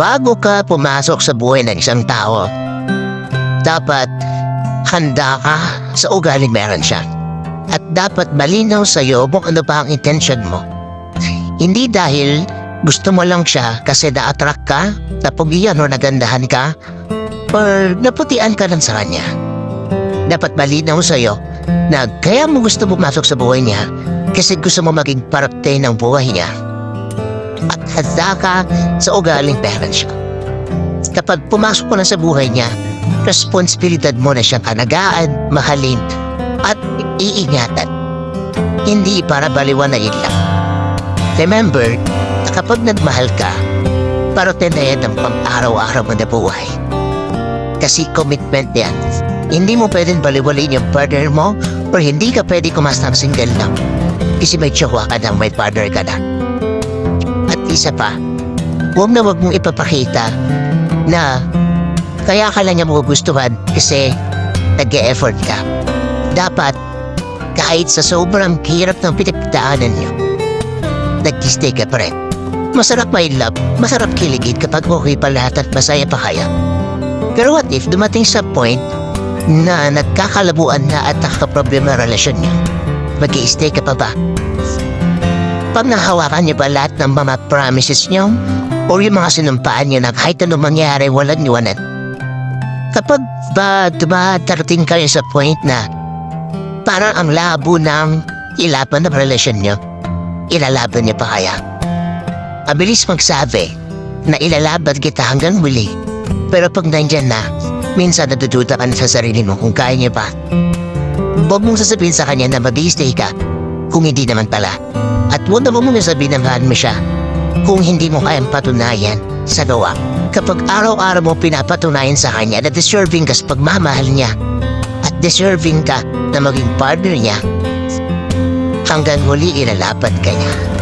bago ka pumasok sa buhay ng isang tao, dapat handa ka sa ugaling meron siya. At dapat malinaw sa'yo kung ano pa ang intention mo. Hindi dahil gusto mo lang siya kasi na-attract ka, napugian o nagandahan ka, or naputian ka lang sa kanya. Dapat malinaw sa'yo na kaya mo gusto pumasok sa buhay niya kasi gusto mo maging parte ng buhay niya. Handa ka sa ugaling parent siya. Kapag pumasok ko na sa buhay niya, responsibilidad mo na siyang alagaan, mahalin, at iingatan. Hindi para baliwanayin lang. Remember, na kapag nagmahal ka, parte na yan ng pang-araw-araw mo na buhay. Kasi commitment yan. Hindi mo pwedeng baliwalayin yung partner mo or hindi ka pwede kumasta ng single lang. Kasi may tsawa ka na, may partner ka na. Isa pa, huwag na huwag mong ipapakita na kaya ka lang niya magugustuhan kasi nag-e-effort ka. Dapat, kahit sa sobrang hirap ng pinagdaanan niyo, nag-stay ka pa rin. Masarap may love, masarap kiligid kapag okay pa lahat at masaya pa kaya. Pero what if dumating sa point na nagkakalabuan na at nakaproblema ang relasyon niyo? mag stay ka pa ba? Pag nahawakan niyo ba lahat ng mga promises niyo? O yung mga sinumpaan niyo na kahit anong mangyari walang iwanan? Kapag ba dumatarating kayo sa point na parang ang labo ng ilaban ng relasyon niyo, ilalaban niyo pa kaya? Abilis magsabi na ilalaban kita hanggang muli. Pero pag nandyan na, minsan natututa ka na sa sarili mo kung kaya niya pa. Huwag mong sasabihin sa kanya na mag-stay ka kung hindi naman pala. At huwag na mo muna sabihin na mahal mo siya kung hindi mo kayang patunayan sa gawa. Kapag araw-araw mo pinapatunayan sa kanya na deserving ka sa pagmamahal niya at deserving ka na maging partner niya, hanggang huli ilalaban ka niya.